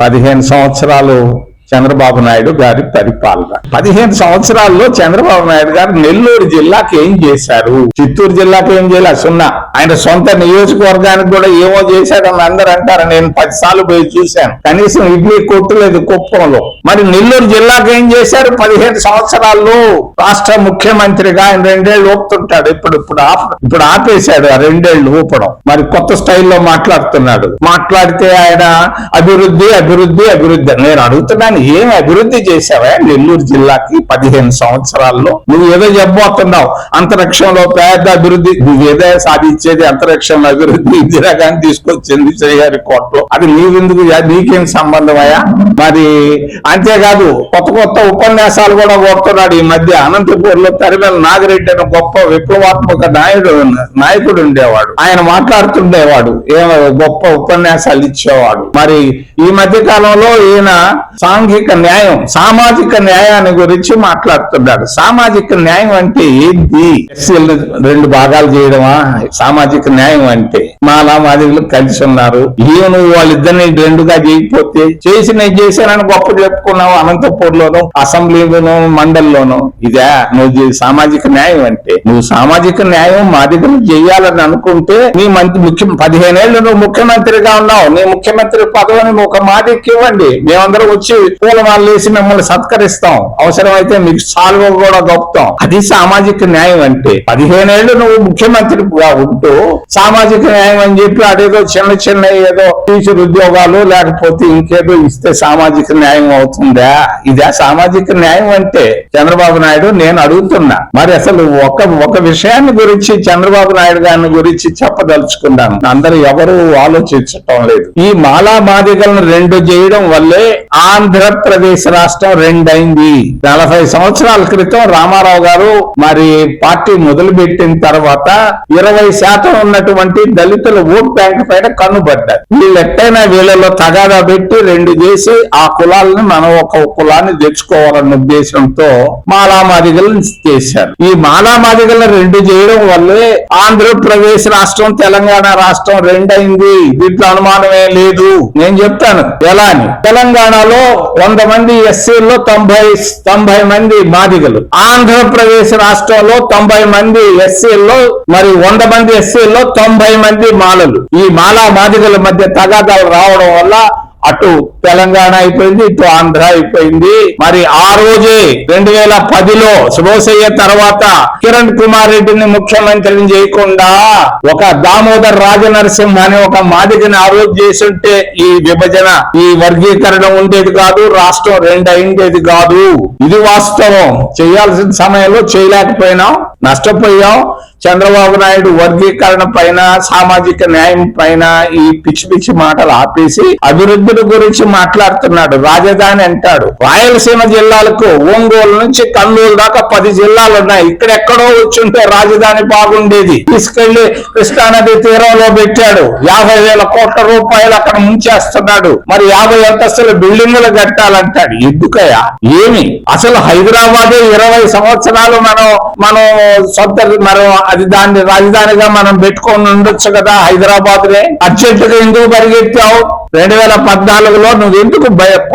పదిహేను సంవత్సరాలు చంద్రబాబు నాయుడు గారి పరిపాలన. పదిహేను సంవత్సరాల్లో చంద్రబాబు నాయుడు గారు నెల్లూరు జిల్లాకి ఏం చేశారు? చిత్తూరు జిల్లాకి ఏం చేయలే? సున్నా. ఆయన సొంత నియోజకవర్గానికి కూడా ఏమో చేశాడని అందరూ అంటారు. నేను పది సార్లు పోయి చూశాను. కనీసం ఇడ్లీ కొట్టలేదు కుప్పంలో. మరి నెల్లూరు జిల్లాకి ఏం చేశారు పదిహేను సంవత్సరాల్లో? రాష్ట్ర ముఖ్యమంత్రిగా ఆయన రెండేళ్ళు ఊపుతుంటాడు ఇప్పుడు ఇప్పుడు ఆప ఇప్పుడు ఆపేశాడు ఆ రెండేళ్ళు ఊపడం. మరి కొత్త స్టైల్లో మాట్లాడుతున్నాడు. మాట్లాడితే ఆయన అభివృద్ధి అభివృద్ధి అభివృద్ధి నేను అడుగుతున్నాను. ఏం అభివృద్ధి చేశావా? నెల్లూరు జిల్లాకి పదిహేను సంవత్సరాల్లో. నువ్వు ఏదో చెప్పబోతున్నావు. అంతరిక్షంలో పేద అభివృద్ధి. నువ్వేదో సాధించేది అంతరిక్షంలో అభివృద్ధి. ఇందిరాగాంధీ తీసుకొచ్చింది శ్రీగారి కోటలో అది నీవెందుకు? నీకేం సంబంధమయ్యా మరి అంతేకాదు కొత్త కొత్త ఉపన్యాసాలు కూడా కోరుతున్నాడు ఈ మధ్య. అనంతపూర్లో తరిమేల నాగిరెడ్డి అనే గొప్ప విప్లవాత్మక నాయుడు నాయకుడు ఉండేవాడు. ఆయన మాట్లాడుతుండేవాడు. ఏమో గొప్ప ఉపన్యాసాలు ఇచ్చేవాడు. మరి ఈ మధ్య కాలంలో ఈయన సాంఘిక న్యాయం సామాజిక న్యాయాన్ని గురించి మాట్లాడుతున్నాడు. సామాజిక న్యాయం అంటే ఏంటి? ఎస్సీలు రెండు భాగాలు చేయడమా? సామాజిక న్యాయం అంటే మాలా మాదిరిలు కలిసి ఉన్నారు. ఈయన నువ్వు వాళ్ళిద్దరిని రెండుగా చేయకపోతే చేసి నేను చేశానని గొప్ప చెప్పుకున్నావు అనంతపూర్ లోను అసెంబ్లీలోను మండలిలోను. ఇదే నువ్వు సామాజిక న్యాయం అంటే నువ్వు సామాజిక న్యాయం మాదిగలు చేయాలని అనుకుంటే నీ మంత్రి ముఖ్య పదిహేనేళ్ళు నువ్వు ముఖ్యమంత్రిగా ఉన్నావు. నీ ముఖ్యమంత్రి పదవిని ఒక మాదికి ఇవ్వండి మేమందరం వచ్చి పూలమాలు వేసి మిమ్మల్ని సత్కరిస్తాం. అవసరమైతే మీకు సాల్వ కూడా గొప్పతాం అది సామాజిక న్యాయం అంటే. పదిహేనేళ్ళు నువ్వు ముఖ్యమంత్రిగా ఉంటూ సామాజిక న్యాయం అని చెప్పి అదేదో చిన్న చిన్న ఏదో టీచర్ ఉద్యోగాలు లేకపోతే ఇంకేదో ఇస్తే సామాజిక న్యాయం అవుతుందా? ఇదే సామాజిక న్యాయం అంటే? చంద్రబాబు నాయుడు నేను అడుగుతున్నా. మరి అసలు ఒక ఒక విషయాన్ని గురించి చంద్రబాబు నాయుడు గారిని గురించి చెప్పదలుచుకున్నాను. అందరూ ఎవరు ఆలోచించటం లేదు. ఈ మాలా మాదిగలను రెండు చేయడం వల్లే ఆంధ్ర ఆంధ్రప్రదేశ్ రాష్ట్రం రెండైంది. నలభై సంవత్సరాల క్రితం రామారావు గారు మరి పార్టీ మొదలు పెట్టిన తర్వాత ఇరవై శాతం ఉన్నటువంటి దళితుల ఓట్ బ్యాంక్ పైన కన్నుబడ్డారు వీళ్ళు ఎట్టైనా వీళ్ళలో తగాదా పెట్టి రెండు చేసి ఆ కులాలను మనం ఒక కులాన్ని తెచ్చుకోవాలన్న ఉద్దేశంతో మాలామాదిగలను చేశారు. ఈ మాలామాదిగలను రెండు చేయడం వల్లే ఆంధ్రప్రదేశ్ రాష్ట్రం తెలంగాణ రాష్ట్రం రెండైంది. దీంట్లో అనుమానమే లేదు. నేను చెప్తాను. ఎలా అని? తెలంగాణలో వంద మంది ఎస్సీల్లో తొంభై తొంభై మంది మాదిగలు. ఆంధ్రప్రదేశ్ రాష్ట్రంలో తొంభై మంది ఎస్సీల్లో మరి వంద మంది ఎస్సీల్లో తొంభై మంది మాలలు. ఈ మాలా మాదిగల మధ్య తగాదాలు రావడం వల్ల అటు తెలంగాణ అయిపోయింది ఇటు ఆంధ్ర అయిపోయింది. మరి ఆ రోజే రెండు వేల పదిలో శుభోసయ్య తర్వాత కిరణ్ కుమార్ రెడ్డిని ముఖ్యమంత్రిని చేయకుండా ఒక దామోదర్ రాజనరసింహ అనే ఒక మాదిగని ఆ రోజు చేసుంటే ఈ విభజన ఈ వర్గీకరణ ఉండేది కాదు రాష్ట్రం రెండు అయిండేది కాదు. ఇది వాస్తవం. చేయాల్సిన సమయంలో చేయలేకపోయినాం నష్టపోయాం. చంద్రబాబు నాయుడు వర్గీకరణ పైన సామాజిక న్యాయం పైన ఈ పిచ్చి పిచ్చి మాటలు ఆపేసి అభివృద్ధుల గురించి మాట్లాడుతున్నాడు. రాజధాని అంటాడు. రాయలసీమ జిల్లాలకు ఒంగోలు నుంచి కర్నూలు దాకా పది జిల్లాలు ఉన్నాయి. ఇక్కడెక్కడో వచ్చుంటే రాజధాని బాగుండేది. తీసుకెళ్ళి కృష్ణానది తీరంలో పెట్టాడు. యాభై వేల కోట్ల రూపాయలు అక్కడ ముంచేస్తున్నాడు. మరి యాభై అంతస్తుల బిల్డింగులు కట్టాలంటాడు. ఎందుకయ్యా? ఏమి? అసలు హైదరాబాద్ ఇరవై సంవత్సరాలు మనం మనం సొంత మనం అది దాన్ని రాజధానిగా మనం పెట్టుకొని ఉండొచ్చు కదా హైదరాబాద్ నే అర్జెంట్ ఎందుకు పరిగెత్తావు? రెండు వేల పద్నాలుగులో నువ్వు ఎందుకు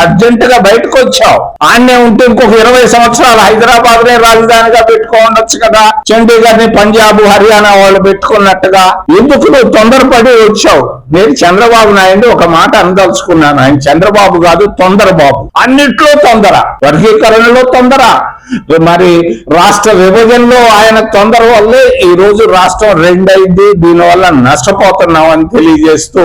అర్జెంట్గా బయటకు వచ్చావు ఆన్నే ఉంటే ఇంకొక ఇరవై సంవత్సరాలు హైదరాబాద్ నే రాజధానిగా పెట్టుకోవచ్చు కదా. చండీగఢ్ని పంజాబ్ హర్యానా వాళ్ళు పెట్టుకున్నట్టుగా. ఎందుకు నువ్వు తొందరపడి వచ్చావు? నేను చంద్రబాబు నాయుడు ఒక మాట అందలుచుకున్నాను ఆయన చంద్రబాబు కాదు తొందర బాబు అన్నిట్లో తొందర. వర్గీకరణలో తొందర. మరి రాష్ట్ర విభజనలో ఆయన తొందర వల్లే ఈ రోజు రాష్ట్రం రెండైంది. దీనివల్ల నష్టపోతున్నాం అని తెలియజేస్తూ